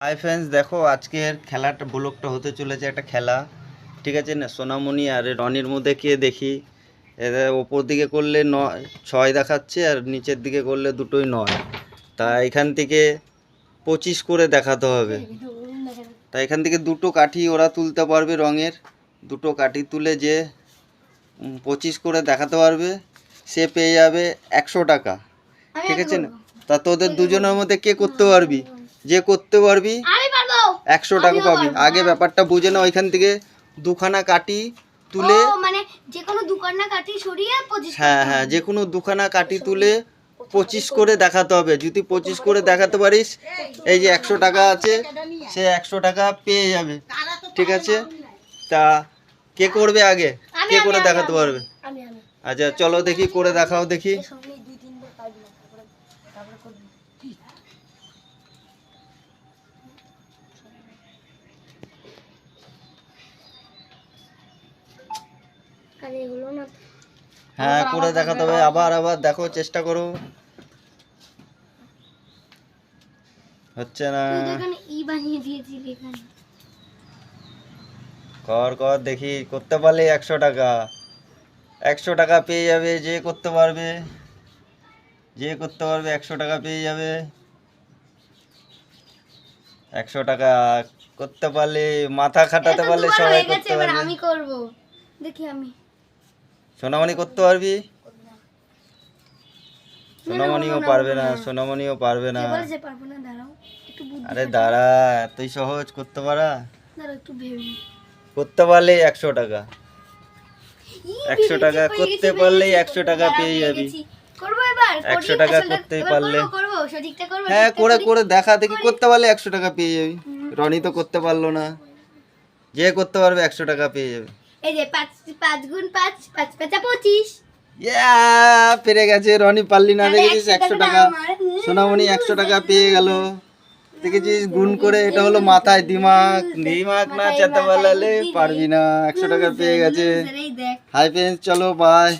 Hi friends দেখো আজকের খেলাটা ব্লকটা হতে চলেছে একটা খেলা। ঠিক আছে না সোনামণি আর রনির মধ্যে কে দেখি। এদের ওপর দিকে করলে নয় ছয় দেখাচ্ছে আর নিচের দিকে করলে দুটোই নয়। তা এখান থেকে পঁচিশ করে দেখাতে হবে। তা এখান থেকে দুটো কাঠি ওরা তুলতে পারবে রঙের। দুটো কাঠি তুলে যে পঁচিশ করে দেখাতে পারবে। সে পেয়ে যাবে একশো টাকা। ঠিক আছে না? তা তোদের দুজনের মধ্যে কে করতে পারবি? যে করতে পারবি একশো টাকা পাবি। আগে ব্যাপারটা বুঝে না ওইখান থেকে দুখানা কাটি তুলে মানে যে কোনো দোকান কাটি সরিয়ে হ্যাঁ হ্যাঁ যে কোনো দুখানা কাটি তুলে পঁচিশ করে দেখাতে হবে। যদি পঁচিশ করে দেখাতে পারিস এই যে একশো টাকা আছে সে একশো টাকা পেয়ে যাবে। ঠিক আছে? তা কে করবে আগে? কে করে দেখাতে পারবে? আচ্ছা চলো দেখি করে দেখাও দেখি। হ্যাঁ করে দেখাতে হবে। আবার আবার দেখো চেষ্টা করো। হচ্ছে না। কর কর দেখি করতে পারলে একশো টাকা। একশো টাকা পেয়ে যাবে যে করতে পারবে। যে করতে পারবে একশো টাকা পেয়ে যাবে। একশো টাকা করতে পারলে মাথা খাটাতে পারলে সবাই করতে পারবে। আমি করব। দেখি আমি। সোনামণি করতে পারবি? সোনামণিও পারবে না সোনামণিও পারবে না। আরে দাঁড়া এতই সহজ করতে পারা। করতে পারলে একশো টাকা। একশো টাকা করতে গেছি, পারলেই একশো টাকা পেয়ে যাবি। একশো টাকা করতেই পারলে। হ্যাঁ করে করে দেখা দেখি করতে পারলে একশো টাকা পেয়ে যাবি। রনি তো করতে পারল না। যে করতে পারবে একশো টাকা পেয়ে যাবে। এই যে পাঁচ পাঁচ গুণ পাঁচ পাঁচ পাঁচা পঁচিশ ইয়া পেরে গেছে রনি পারলি না দেখেছিস একশো টাকা সোনামণি একশো টাকা পেয়ে গেল দেখেছিস গুণ করে এটা হলো মাথায় দিমাগ দিমাগ না চেতে পারবি না একশো টাকা পেয়ে গেছে হাই ফ্রেন্ডস চলো বাই